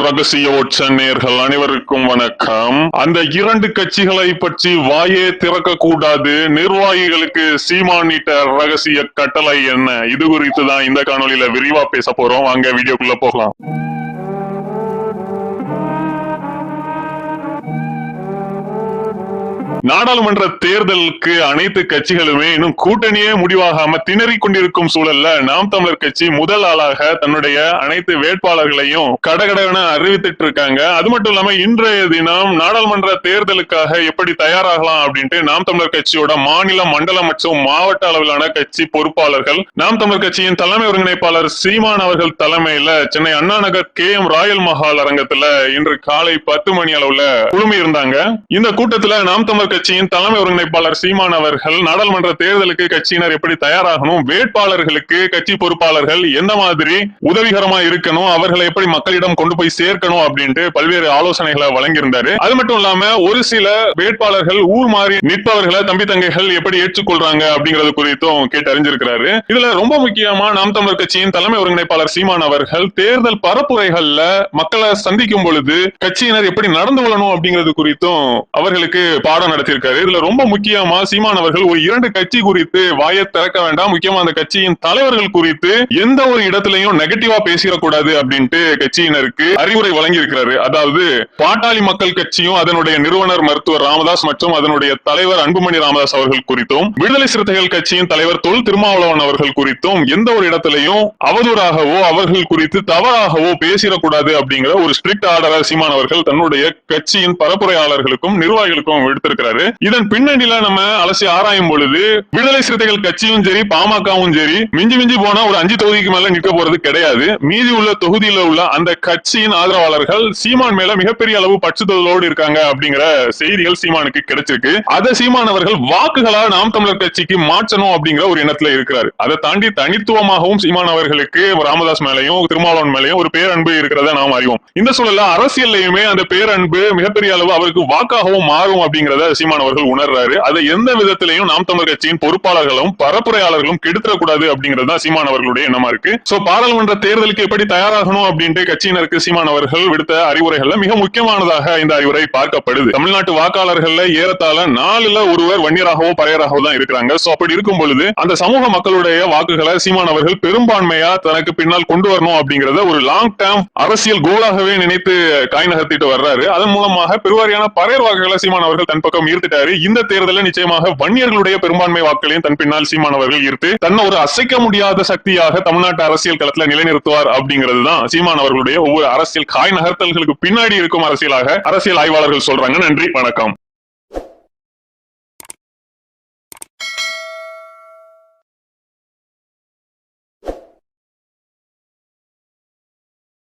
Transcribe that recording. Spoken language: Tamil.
ரகசிய ஓட்ச நேர்கள் அனைவருக்கும் வணக்கம். அந்த இரண்டு கட்சிகளை பற்றி வாயே திறக்க கூடாது நிர்வாகிகளுக்கு சீமானிட்ட ரகசிய கட்டளை என்ன? இது குறித்து தான் இந்த காணொளியில விரிவா பேச போறோம். அங்க வீடியோக்குள்ள போகலாம். நாடாளுமன்ற தேர்தலுக்கு அனைத்து கட்சிகளுமே இன்னும் கூட்டணியே முடிவாகாம திணறிக் கொண்டிருக்கும் சூழல்ல நாம் தமிழர் கட்சி முதல் ஆளாக தன்னுடைய அனைத்து வேட்பாளர்களையும் கடகடன அறிவித்துட்டு இருக்காங்க அது மட்டும் இல்லாம இன்றைய தினம் நாடாளுமன்ற தேர்தலுக்காக எப்படி தயாராகலாம் அப்படின்ட்டு நாம் தமிழர் கட்சியோட மாநில மண்டல மற்றும் மாவட்ட அளவிலான கட்சி பொறுப்பாளர்கள் நாம் தமிழர் கட்சியின் தலைமை ஒருங்கிணைப்பாளர் சீமான் அவர்கள் தலைமையில Chennai Anna Nagar K M royal Mahal அரங்கத்துல இன்று காலை பத்து மணி அளவுல குழுமி இருந்தாங்க இந்த கூட்டத்துல நாம் தமிழர் கட்சியின் தலைமை ஒருங்கிணைப்பாளர் சீமான் அவர்கள் நாடாளுமன்ற தேர்தலுக்கு கட்சியினர் எப்படி தயாராகணும் வேட்பாளர்களுக்கு கட்சி பொறுப்பாளர்கள் எந்த மாதிரி உதவிகரமா இருக்கணும் அவர்களை எப்படி மக்களிடம் கொண்டு போய் சேர்க்கணும் அப்படின்ட்டு பல்வேறு ஆலோசனைகளை வழங்கியிருந்தாரு. அது மட்டும் இல்லாம ஒரு சில வேட்பாளர்கள் ஊர் மாறி நிற்பவர்களை தம்பி தங்கைகள் எப்படி ஏற்றுக்கொள்றாங்க அப்படிங்கறது குறித்தும் கேட்டு அறிஞ்சிருக்கிறாரு. இதுல ரொம்ப முக்கியமா நாம் தமிழர் கட்சியின் தலைமை ஒருங்கிணைப்பாளர் சீமான் அவர்கள் தேர்தல் பரப்புரைகள்ல மக்களை சந்திக்கும் பொழுது கட்சியினர் எப்படி நடந்து கொள்ளணும் அப்படிங்கிறது குறித்தும் அவர்களுக்கு பாடம் நடத்தியிருக்காரு. இதுல ரொம்ப முக்கியமா சீமான் அவர்கள் ஒரு இரண்டு கட்சி குறித்து வாயை திறக்க வேண்டாம். முக்கியமா அந்த கட்சியின் தலைவர்கள் குறித்து எந்த ஒரு இடத்துலயும் நெகட்டிவா பேசிடக்கூடாது அப்படின்ட்டு கட்சியினருக்கு அறிவுரை வழங்கி இருக்கிறாரு அதாவது பாட்டாளி மக்கள் கட்சியும் அதனுடைய நிறுவனர் மருத்துவர் ராமதாஸ் மற்றும் அதனுடைய தலைவர் அன்புமணி ராமதாஸ் அவர்கள் குறித்தும் விடுதலை சிறுத்தைகள் கட்சியின் தலைவர் தொல் திருமாவளவன் அவர்கள் குறித்தும் எந்த ஒரு இடத்திலையும் அவதூறாகவோ அவர்கள் குறித்து தவறாகவோ பேசிடக்கூடாது அப்படிங்கிற ஒரு ஸ்ட்ரிக்ட் ஆர்டரை சீமான் அவர்கள் தன்னுடைய கட்சியின் பரப்புரையாளர்களுக்கும் நிர்வாகிகளுக்கும் விடுத்திருக்கிறார் இதன் பின்னணியில நம்ம அலசி ஆராயும் பொழுது விடுதலை சிறுத்தைகள் கட்சியும் சரி பாமகவும் சரி மிஞ்சி மிஞ்சி போனா ஒரு அஞ்சு தொகுதிக்கு மேல நிற்க போறது கிடையாது. மீதி உள்ள தொகுதியில உள்ள அந்த கட்சியின் ஆதரவாளர்கள் சீமான் மேல மிகப்பெரிய அளவு பட்சுதலோடு இருக்காங்க அப்படிங்கிற செய்திகள் சீமானுக்கு கிடைச்சிருக்கு. அதை சீமான் அவர்கள் வாக்குகளா நாம் தமிழர் கட்சிக்கு மாற்றணும் அப்படிங்கிற ஒரு எண்ணத்துல இருக்கிறாரு. அதை தாண்டி தனித்துவமாகவும் சீமான் அவர்களுக்கு ராமதாஸ் மேலையும் திருமாவளவன் மேலையும் ஒரு பேரன்பு இருக்கிறத நாம் அறிவோம். இந்த சூழல்ல அரசியல்லையுமே அந்த பேரன்பு மிகப்பெரிய அளவு அவருக்கு வாக்காகவும் மாறும் அப்படிங்கிறத சீமான் அவர்கள் உணர்றாரு. அதை எந்த விதத்திலையும் நாம் தமிழர் கட்சியின் பொறுப்பாளர்களும் பரப்புரையாளர்களும் கெடுத்துடக்கூடாது அப்படிங்கிறது தான் சீமான் அவர்களுடைய எண்ணமா இருக்கு. சோ பாராளுமன்ற தேர்தலுக்கு எப்படி தயாராகணும் அப்படின்ட்டு கட்சியினருக்கு சீமான் அவர்கள் விடுத்த அறிவுரைகள்ல மிக முக்கியமானதாக இந்த அறிவுரை பார்க்கப்படுது. தமிழ்நாட்டு வாக்காளர்கள்ல ஏறத்தாழ நாலுல ஒருவர் வன்னியராகவோ பறையராகவோ தான் இருக்கிறாங்க. சோ அப்படி இருக்கும் பொழுது அந்த சமூக மக்களுடைய வாக்குகளை சீமான் அவர்கள் பெரும்பான்மையா தனக்கு பின்னால் கொண்டு வரணும் அப்படிங்கறத ஒரு லாங் டேர்ம் அரசியல் கோலாகவே நினைத்து காய் நகர்த்திட்டு வர்றாரு. அதன் மூலமாக பெருவாரியான பறையர் வாக்குகளை சீமான் அவர்கள் தன் பக்கம் பக்கம் ஈர்த்துட்டாரு. இந்த தேர்தலில் நிச்சயமாக வன்னியர்களுடைய பெரும்பான்மை வாக்குகளையும் தன் பின்னால் சீமான் அவர்கள் ஈர்த்து தன்னை ஒரு அசைக்க முடியாத சக்தியாக தமிழ்நாட்டு அரசியல் களத்துல நிலைநிறுத்துவார் அப்படிங்கிறது தான் சீமான் அவர்களுடைய ஒவ்வொரு அரசியல் காய் நகர்த்தல்களுக்கு பின்னாடி இருக்கும் அரசியலாக அரசியல் ஆய்வாளர்கள் சொல்றாங்க. நன்றி வணக்கம்.